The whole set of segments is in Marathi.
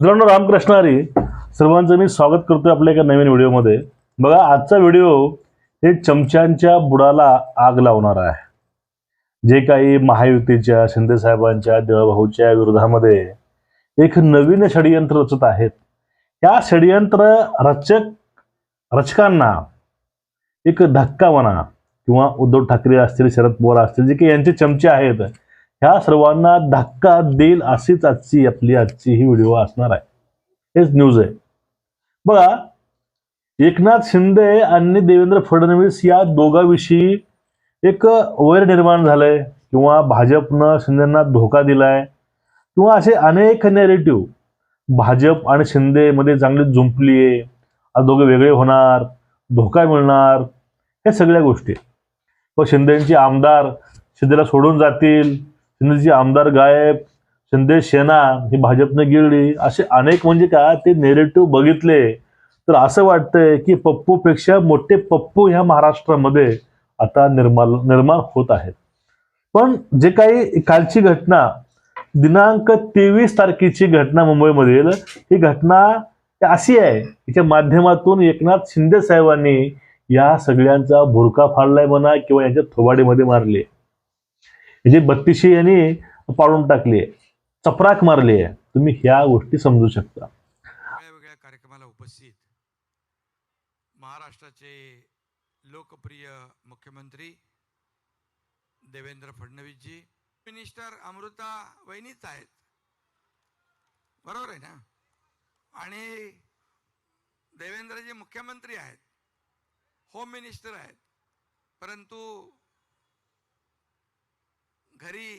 मित्रांनो रामकृष्ण हरी सर्वांचं मी स्वागत करतोय आपल्या एका नवीन व्हिडिओमध्ये. बघा आजचा व्हिडिओ हे चमच्यांच्या बुडाला आग लावणार आहे. जे काही महायुतीच्या शिंदेसाहेबांच्या साहेबांच्या विरोधामध्ये एक नवीन षडयंत्र रचत आहेत. या षडयंत्र रचक रचकांना एक धक्का म्हणा किंवा उद्धव ठाकरे असतील शरद पवार असतील जे काही यांचे चमचे आहेत ह्या सर्वांना धक्का देईल अशीच आजची आपली आजची ही व्हिडिओ असणार आहे. हेच न्यूज आहे. बघा एकनाथ शिंदे आणि देवेंद्र फडणवीस या दोघांविषयी एक वैर निर्माण झालंय. किंवा भाजपनं शिंदेना धोका दिलाय. किंवा असे अनेक नेरेटिव्ह भाजप आणि शिंदे मध्ये चांगली जुंपली आहे. दोघे वेगळे होणार धोका मिळणार हे सगळ्या गोष्टी व शिंदेची आमदार शिंदेला सोडून जातील. शिंदेची आमदार गायब शिंदे सेना ही भाजपने गिळली. असे अनेक म्हणजे का ते नेरेटिव्ह बघितले. तर असं वाटतंय की पप्पूपेक्षा मोठे पप्पू ह्या महाराष्ट्रामध्ये आता निर्माण निर्माण होत आहेत. पण जे काही कालची घटना दिनांक तेवीस तारखेची घटना मुंबईमधील ही घटना अशी आहे तिच्या माध्यमातून एकनाथ शिंदे साहेबांनी या सगळ्यांचा भुरका फाडलाय म्हणा किंवा यांच्या थोबाडीमध्ये मारली जे बत्तीशी यांनी पाडून टाकली आहे चपराक मारली आहे तुम्ही ह्या गोष्टी समजू शकता. वेगळ्या कार्यक्रमाला उपस्थित महाराष्ट्राचे लोकप्रिय मुख्यमंत्री देवेंद्र फडणवीसजी मिनिस्टर अमृता वहिनीच आहेत. बरोबर आहे ना? आणि देवेंद्रजी मुख्यमंत्री आहेत. होम मिनिस्टर आहेत. परंतु घरी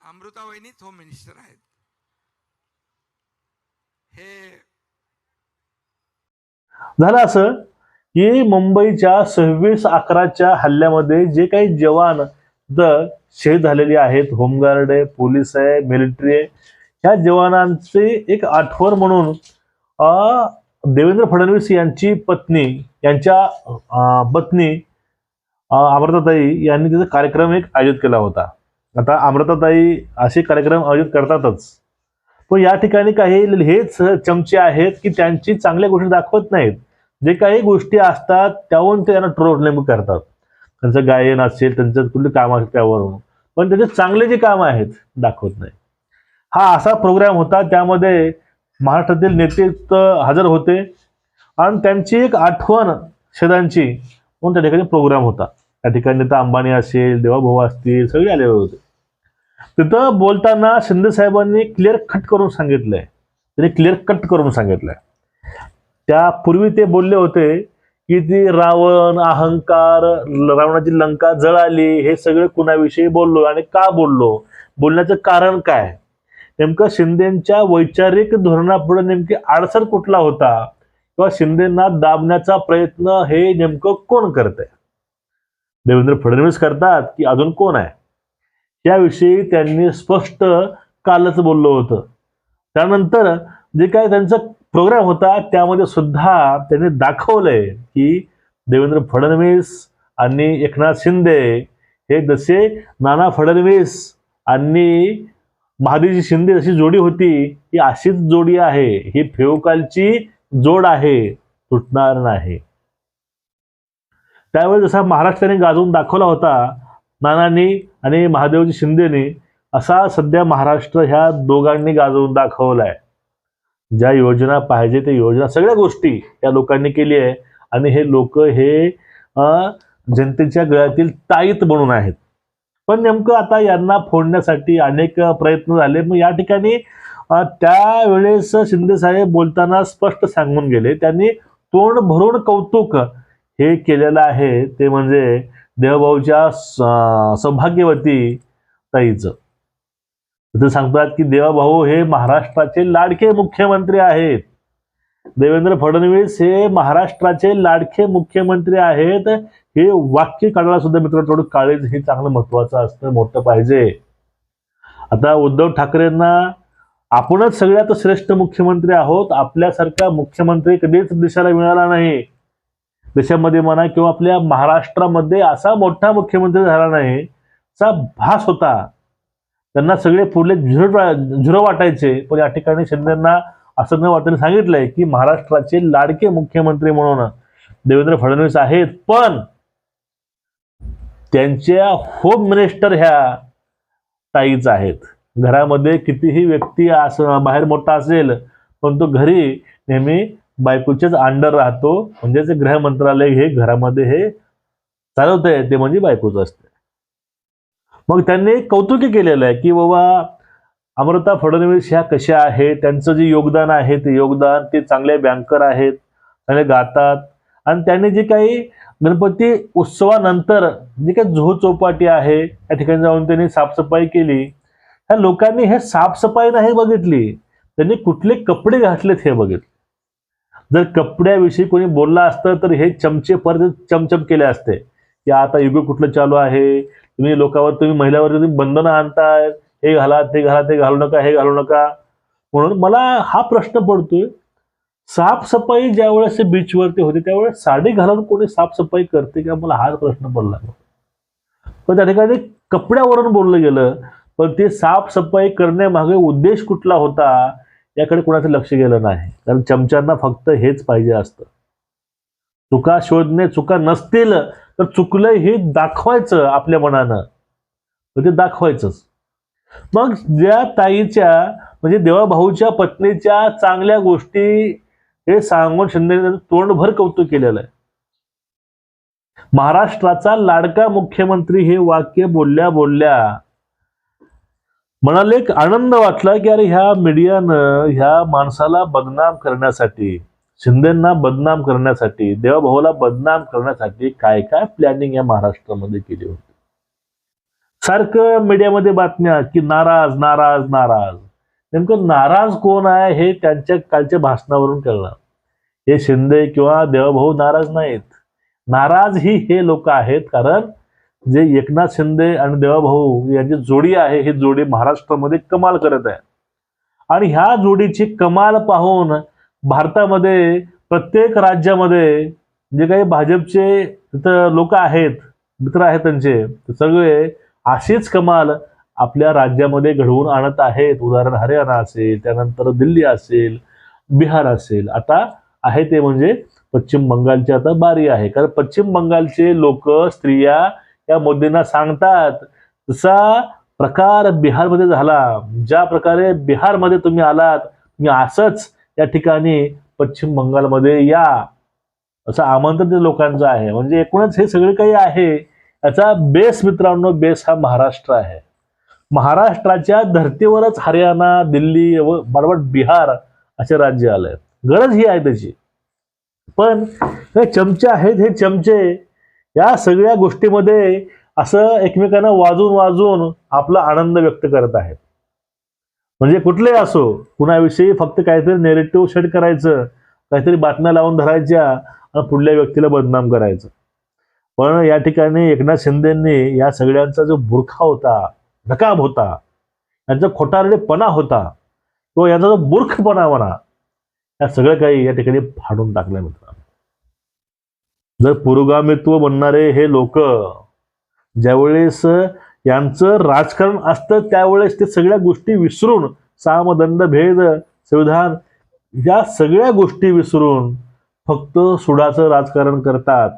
अमृतावहिनीच होम मिनिस्टर आहेत. हे झालं असं की मुंबईच्या सव्वीस अकराच्या हल्ल्यामध्ये जे काही जवान द शहीद झालेले आहेत होमगार्ड आहे पोलीस आहे मिलिटरी आहे ह्या जवानांचे एक आठवण म्हणून अं, देवेंद्र फडणवीस यांची पत्नी यांच्या पत्नी अमृताताई यांनी त्याचा कार्यक्रम एक आयोजित केला होता. आता अमृताताई असे कार्यक्रम आयोजित करतातच. पण या ठिकाणी काही हेच चमचे आहेत की त्यांची चांगल्या गोष्टी दाखवत नाहीत. जे काही गोष्टी असतात त्यावरून ते त्यांना ट्रोल नेमकं करतात. त्यांचं गायन असेल त्यांचं कुठलं काम असेल त्यावरून. पण त्याचे चांगले जे काम आहेत दाखवत नाही. हा असा प्रोग्राम होता त्यामध्ये महाराष्ट्रातील नेते हजर होते. आणि त्यांची एक आठवण शेदांची म्हणून त्या ठिकाणी प्रोग्राम होता. त्या ठिकाणी नेता अंबानी असेल देवाभाऊ असतील सगळे आलेले होते. तिथं बोलताना शिंदे साहेबांनी क्लिअर कट करून सांगितलंय. त्यांनी क्लिअर कट करून सांगितलंय. त्यापूर्वी ते बोलले होते की ती रावण अहंकार रावणाची लंका जळाली हे सगळे कुणाविषयी बोललो आणि का बोललो? बोलण्याचं कारण काय? नेमकं शिंदेच्या वैचारिक धोरणापुढे नेमकी आडसर कुठला होता? किंवा शिंदेना दाबण्याचा प्रयत्न हे नेमकं कोण करतंय? देवेंद्र फडणवीस करतात की अजून कोण आहे? याविषयी त्यांनी स्पष्ट कालच बोललो होतं. त्यानंतर जे काय त्यांचा प्रोग्राम होता त्यामध्ये सुद्धा त्यांनी दाखवलंय की देवेंद्र फडणवीस आणि एकनाथ शिंदे हे जसे नाना फडणवीस आणि महादेवजी शिंदे जशी जोडी होती ही अशीच जोडी आहे. ही फेवकालची जोड आहे तुटणार नाही. त्यावेळी जसा महाराष्ट्राने गाजवून दाखवला होता नानांनी आणि महादेवजी शिंदेनी असा सध्या महाराष्ट्र ह्या दोघांनी गाजवून दाखवलाय. ज्या योजना पाहिजे त्या योजना सगळ्या गोष्टी या लोकांनी केली आहे. आणि हे लोक हे जनतेच्या गळ्यातील ताईत बनून आहेत. पण नेमकं आता यांना फोडण्यासाठी अनेक प्रयत्न झाले. मग या ठिकाणी त्यावेळेस शिंदे साहेब बोलताना स्पष्ट सांगून गेले. त्यांनी तोंड भरून कौतुक हे केलेलं आहे. ते म्हणजे देवभाऊच्या सौभाग्यवती ताईचं. तिथे सांगतात की देवाभाऊ हे महाराष्ट्राचे लाडके मुख्यमंत्री आहेत. देवेंद्र फडणवीस हे महाराष्ट्राचे लाडके मुख्यमंत्री आहेत. हे वाक्य काढायला सुद्धा मित्र थोडं काळेज हे चांगलं महत्वाचं असतं मोठं पाहिजे. आता उद्धव ठाकरेंना आपणच सगळ्यात श्रेष्ठ मुख्यमंत्री आहोत. आपल्यासारखा मुख्यमंत्री कधीच देशाला मिळाला नाही. देशामध्ये म्हणा किंवा आपल्या महाराष्ट्रामध्ये असा मोठा मुख्यमंत्री झाला नाही असा भास होता. त्यांना सगळे पुढले झिरो झुर वाटायचे. पण या ठिकाणी शिंदेना असं न वाटतं सांगितलंय की महाराष्ट्राचे लाडके मुख्यमंत्री म्हणून देवेंद्र फडणवीस आहेत. पण त्यांच्या होम मिनिस्टर ह्या ताईच आहेत. घरामध्ये कितीही व्यक्ती अस बाहेर मोठा असेल पण तो घरी नेहमी बायकोच्याच अंडर राहतो. म्हणजे गृह मंत्रालय हे घरामध्ये हे चालवत आहे ते म्हणजे बायकोच असते मग त्यांनी कौतुकी केलेलं आहे की बाबा अमृता फडणवीस ह्या कशा आहेत? त्यांचं जे योगदान आहे ते योगदान ते चांगले बँकर आहेत चांगले गातात. आणि त्यांनी जे काही गणपती उत्सवानंतर जे काही झो चौपाटी आहे या ठिकाणी जाऊन त्यांनी साफसफाई केली. ह्या लोकांनी हे साफसफाई नाही बघितली. त्यांनी कुठले कपडे घातलेत हे बघितले. जर कपड्याविषयी कोणी बोलला असतं तर हे चमचे परत चमचम केले असते. की आता युग कुठलं चालू आहे? तुम्ही लोकांवर तुम्ही महिलावर तुम्ही बंधनं आणताय? हे घाला ते घाला ते घालू नका हे घालू नका. म्हणून मला हा प्रश्न पडतोय. साफसफाई ज्या वेळेस बीचवरती होते त्यावेळेस साडी घालून कोणी साफसफाई करते का? मला हाच प्रश्न पडला. पण त्या ठिकाणी कपड्यावरून बोललं गेलं पण ते साफसफाई करण्यामागे उद्देश कुठला होता? याकडे कोणाचं लक्ष गेलं नाही. कारण चमच्यांना फक्त हेच पाहिजे असतं. चुका शोधणे चुका नसतील तर चुकलं हे दाखवायचं आपल्या मनानं. ते दाखवायचंच. मग ज्या ताईच्या म्हणजे देवाभाऊच्या पत्नीच्या चांगल्या गोष्टी हे सांगून शिंदे तोंडभर कौतुक केलेलं आहे. महाराष्ट्राचा लाडका मुख्यमंत्री हे वाक्य बोलल्या बोलल्या म्हणाले एक आनंद वाटला की अरे ह्या मीडियानं ह्या माणसाला बदनाम करण्यासाठी शिंदेना बदनाम करण्यासाठी देवाभाऊला बदनाम करण्यासाठी काय काय प्लॅनिंग या महाराष्ट्रामध्ये केली होती. सारखं मीडियामध्ये बातम्या की नाराज नाराज नाराज. नेमकं नाराज कोण आहे हे त्यांच्या कालच्या भाषणावरून कळणार हे शिंदे किंवा देवभाऊ नाराज नाहीत. नाराज ही हे लोक आहेत कारण जे एकनाथ शिंदे आणि देवाभाऊ यांची जोडी आहे ही जोडी महाराष्ट्रामध्ये कमाल करत आहे. आणि ह्या जोडीची कमाल पाहून भारतामध्ये प्रत्येक राज्यामध्ये जे काही भाजपचे तिथं लोक आहेत मित्र आहेत त्यांचे सगळे अशीच कमाल आपल्या राज्यामध्ये घडवून आणत आहेत. उदाहरण हरियाणा असेल त्यानंतर दिल्ली असेल बिहार असेल. आता आहे ते म्हणजे पश्चिम बंगालची आता बारी आहे. कारण पश्चिम बंगालचे लोक स्त्रिया या मोदींना सांगतात तसा प्रकार बिहारमध्ये झाला ज्या प्रकारे बिहारमध्ये तुम्ही आलात तुम्ही असंच या ठिकाणी पश्चिम बंगालमध्ये या. असं आमंत्रण त्या लोकांचं आहे. म्हणजे एकूणच हे सगळे काही आहे. याचा बेस मित्रांनो बेस हा महाराष्ट्र आहे. महाराष्ट्राच्या धर्तीवरच हरियाणा दिल्ली व बरोबर बिहार असे राज्य आले गरज ही आहे त्याची. पण हे चमचे आहेत हे चमचे या सगळ्या गोष्टीमध्ये असं एकमेकांना वाजून वाजून आपला आनंद व्यक्त करत आहेत. म्हणजे कुठले असो कुणाविषयी फक्त काहीतरी नेरेटिव्ह शेड करायचं काहीतरी बातम्या लावून धरायच्या आणि पुढल्या व्यक्तीला बदनाम करायचं. पण या ठिकाणी एकनाथ शिंदेंनी या सगळ्यांचा जो बुरखा होता नकाब होता यांचा खोटारडेपणा होता किंवा यांचा जो बुरखपणा म्हणा या सगळं काही या ठिकाणी फाडून टाकलं मित्र जर पुरोगामित्व म्हणणारे हे लोक ज्यावेळेस यांचं राजकारण असतं त्यावेळेस ते सगळ्या गोष्टी विसरून सामदंड भेद संविधान या सगळ्या गोष्टी विसरून फक्त सुडाचं राजकारण करतात.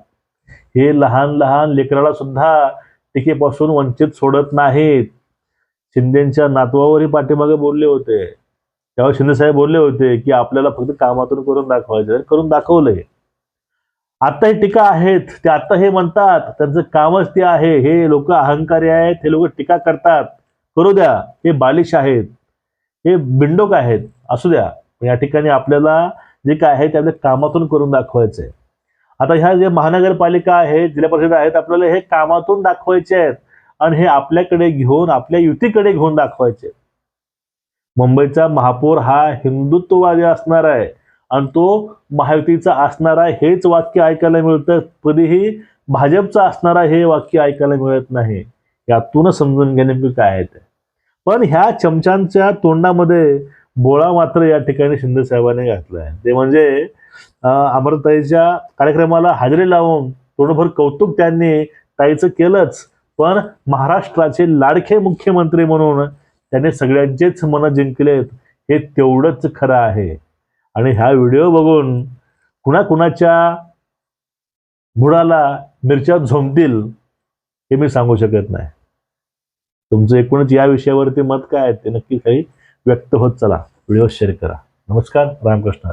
हे लहान लहान लेकराला सुद्धा टीकेपासून वंचित सोडत नाहीत. शिंदेच्या नातवावरही पाठीमागे बोलले होते. तेव्हा शिंदे साहेब बोलले होते की आपल्याला फक्त कामातून करून दाखवायचं करून दाखवलंय. आता हे टीका आहेत ते आता हे म्हणतात त्यांचं कामच ते आहे हे लोक अहंकारी आहेत हे लोक टीका करतात. करू द्या हे बालिश आहेत हे बिंडोक आहेत असू द्या. या ठिकाणी आपल्याला जे काय आहे ते आपल्या कामातून करून दाखवायचंय. आता ह्या जे महानगरपालिका आहेत जिल्हा परिषद आहेत आपल्याला हे कामातून दाखवायचे आहेत आणि हे आपल्याकडे घेऊन आपल्या युतीकडे घेऊन दाखवायचे मुंबईचा महापौर हा हिंदुत्ववादी असणार आहे. आणि तो महायुतीचा असणारा हेच वाक्य ऐकायला मिळतं. कधीही भाजपचा असणारा हे वाक्य ऐकायला मिळत नाही. यातूनच समजून घेण्यापैकी काय आहे ते. पण ह्या चमच्यांच्या तोंडामध्ये बोळा मात्र या ठिकाणी शिंदे साहेबांनी घातला आहे ते म्हणजे अमरताईच्या अमृताईच्या कार्यक्रमाला हजेरी लावून थोडंभर कौतुक त्यांनी ताईचं केलंच. पण महाराष्ट्राचे लाडके मुख्यमंत्री म्हणून त्याने सगळ्यांचेच मनं जिंकलेत हे तेवढंच खरं आहे. आणि ह्या व्हिडिओ बघून कुणाकुणाच्या बुडाला मिरच्या झोंबतील हे मी सांगू शकत नाही. तुमचं एकूणच या विषयावरती मत काय आहे ते नक्की काही व्यक्त होत चला. व्हिडिओ शेअर करा. नमस्कार. रामकृष्ण